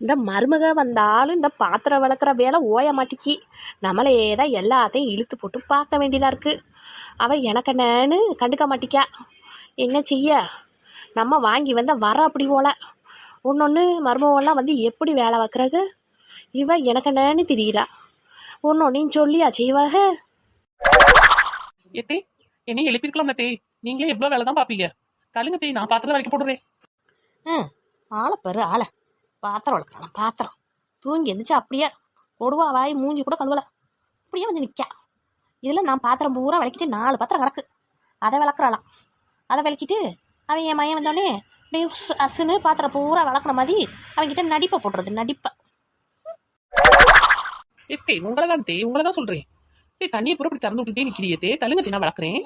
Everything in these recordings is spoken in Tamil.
இந்த மருமக வந்தாலும் இந்த பாத்திரம் விளக்குற வேலை ஓய மாட்டிக்கி. நம்மளே தான் எல்லாத்தையும் இழுத்து போட்டு பார்க்க வேண்டியதாக இருக்குது அவள் எனக்கு என்னன்னு கண்டுக்க மாட்டிக்கா. என்ன செய்ய? நம்ம வாங்கி வந்த வர அப்படி போல. ஒன்னொன்று மருமகெல்லாம் வந்து எப்படி வேலை வைக்கிறது இவ எனக்கு என்னன்னு தெரியுறா. ஒன்னொன்னையும் சொல்லியா செய்வாக? ஏத்தே என்னையும் எழுப்பிருக்கலாம் தே. நீங்களே எவ்வளவு வேலை தான் பாப்பீங்க தள்ளுங்க தே நான் பாத்திரம் வேலைக்கு போடுறேன் ம் ஆளை பெரு ஆளை. பாத்திரம் வளர்க்குறான். பாத்திரம். தூங்கி எந்திரிச்சு அப்படியே கொடுவா வாய் மூஞ்சி கூட கழுவல. அப்படியே வந்து நிற்கா இதில் நான் பாத்திரம் பூரா விளக்கிட்டு நாலு பாத்திரம் கிடக்கு. அதை விளக்குறாளாம். அதை விளக்கிட்டு அவன் என் மையன் வந்தோடனே அப்படியே அசுன்னு பாத்திரம் பூரா விளக்குற மாதிரி அவன்கிட்ட நடிப்பை போட்டுறது நடிப்பை. ஏத்தே உங்களை தான் தே உங்களை தான் சொல்றேன். தே தண்ணியை பூரா இப்படி திறந்து விட்டுட்டே நிக்கிறியே தே தள்ளுங்க தே நான் வளர்க்குறேன்.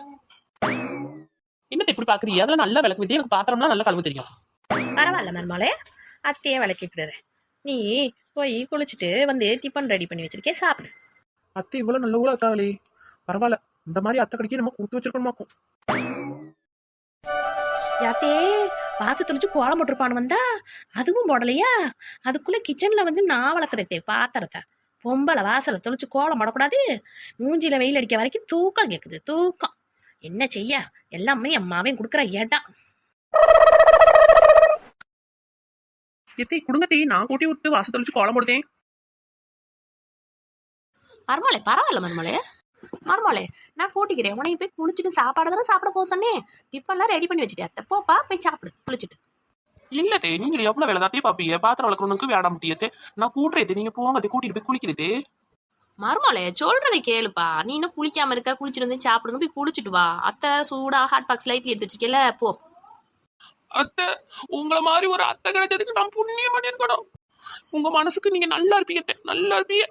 என்னத்தை இப்படி பாக்குறீங்க அதெல்லாம் நல்லா விளக்கு எனக்கு பாத்திரம்லாம் நல்லா கழுவு தெரியும். பரவாயில்ல மருமகளே. அத்தையே விளக்கிக்கிடுறேன் நீ போய் குளிச்சுட்டு வந்து டிஃபன் ரெடி பண்ணி வச்சிருக்கேன் சாப்பிடு. அத்தை இவ்வளவு நல்ல ஊழ அத்தாவளே பரவாயில்ல. இந்த மாதிரி அத்தை கடிக்க நம்ம கொடுத்து வச்சிருக்கணுமாக்கும் யாத்தே வாசு தெளிச்சு கோலம் போட்டிருப்பான்னு வந்தா? அதுவும் போடலையா? அதுக்குள்ள கிச்சன்ல வந்து நான் வளர்க்குறதே பாத்திரத்தை. பொம்பளை வாசலை தெளிச்சு கோலம் போடக்கூடாது. மூஞ்சில வெயில் அடிக்க வரைக்கும் தூக்கம் கேக்குது தூக்கம். என்ன செய்ய? எல்லாமே மாவன் கொடுக்குற இடம். எத்தை கொடுங்க தே நான் கூட்டி விட்டு வாசல் தெளிச்சு கோலம் போடுதேன் மருமலை பரவாயில்ல மருமலை மருமலை நான் கூட்டிக்கிறேன் உனையும் போய் குளிச்சுட்டு சாப்பாடு தானே சாப்பிட போக சொன்னேன். டிஃபன்லாம் ரெடி பண்ணி வச்சுட்டேன் அத்தை போப்பா போய் சாப்பிடு குளிச்சுட்டு. இல்ல தே நீங்க எவ்வளவு வேலை தான் பாப்பீங்க? பாத்திரம் வளர்க்கறவனுக்கு வேட முடியாது நான் கூட்டுறேன் நீங்க போங்க கூட்டிட்டு போய் குளிக்கிறது மருமலை சொல்றதை கேளுப்பா. நீ இன்னும் குளிக்காம இருக்க குளிச்சுட்டு வந்து சாப்பிடுங்க போய் குளிச்சுட்டு வா. அத்தை சூடா ஹாட் பாக்ஸ் லைட்ல எடுத்து வச்சிருக்கல போ. அத்தை உங்கள மாதிரி ஒரு அத்தை கிடைச்சதுக்கு நான் புண்ணியம் பண்ணிருக்கணும் உங்க மனசுக்கு நீங்க நல்லா இருப்பீங்க அத்தை, நல்லா இருப்பீங்க.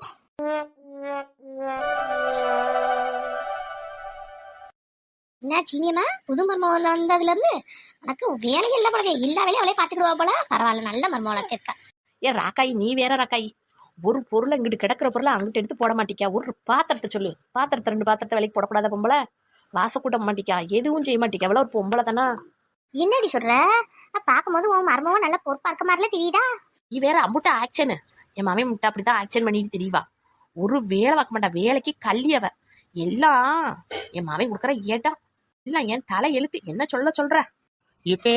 என்ன சீனியம்மா? புது மருமகள் வந்ததுல இருந்து உனக்கு வேலையே இல்லை போல எல்லா வேலையும் அவளே பார்த்துக்கிடுவா போல. பரவாயில்ல நல்ல மருமகளை சேர்த்தா ஏ ராக்காய் நீ வேற ராக்காய். ஒரு பொருளை இங்கிட்டு கிடக்கிற பொருளை அங்கிட்டு எடுத்து போட மாட்டிக்கா. ஒரு பாத்திரத்தை சொல்லு. பாத்திரத்தை ரெண்டு பாத்திரத்தை விலைக்கு போடக்கூடாத பொம்பளை. வாச கூட்ட மாட்டிக்கா. எதுவும் செய்ய மாட்டிக்கா. அவ்வளோ ஒரு பொம்பளை தானா? என்னடி சொல்ற? நான் பார்க்கும்போது உன் மருமகம் நல்ல பொறுப்பா இருக்க மாதிரில தெரியுதா? நீ வேற அம்புட்ட ஆக்ஷனு என் மாமி முட்டை அப்படிதான் ஆக்ஷன் பண்ணிட்டு தெரியவா ஒரு வேலை பார்க்க மாட்டா. வேலைக்கு கல்லியவ எல்லாம் என் மாமன் கொடுக்குற இடம் எல்லாம் என் தலை எழுத்து. என்ன சொல்ல சொல்ற? ஏத்தே.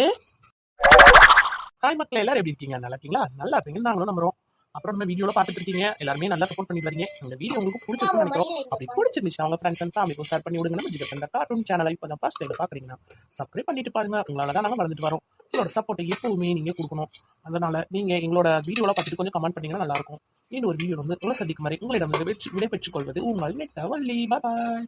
ஹாய் மக்கள் எல்லாரும் எப்படி இருக்கீங்க? நல்லா இருக்கீங்களா? நல்லா இருப்பீங்கன்னு நாங்களும் நம்புறோம். அப்புறம் நம்ம வீடியோல பார்த்துட்டு இருக்கீங்க எல்லாருமே நல்லா சப்போர்ட் பண்ணி வரீங்க இந்த வீடியோ உங்களுக்கு பிடிச்சிருக்குன்னு நினைக்கிறோம். அப்படி பிடிச்சிருந்துச்சு அவங்க ஃப்ரெண்ட்ஸ் அண்ட் ஃபேமிலிக்கும் ஷேர் பண்ணி விடுங்க. நம்ம ஜிகத் அந்த கார்ட்டூன் சேனலை இப்போ தான் ஃபர்ஸ்ட் டைம் பார்க்குறீங்கன்னா சப்ஸ்கிரைப் பண்ணிட்டு பாருங்க. உங்களால தான் நாங்கள் வளர்ந்துட்டு வரோம். உங்களோட சப்போர்ட்டை எப்பவுமே நீங்க கொடுக்கணும். அதனால நீங்க எங்களோட வீடியோல பார்த்துட்டு கொஞ்சம் கமெண்ட் பண்ணீங்கன்னா நல்லா இருக்கும். இன்னும் ஒரு வீடியோ வந்து உங்களை சந்திக்கும் வரை உங்களிடம் விடை பெற்றுக் கொள்வது உங்கள் நெட்ட வள்ளி பாய்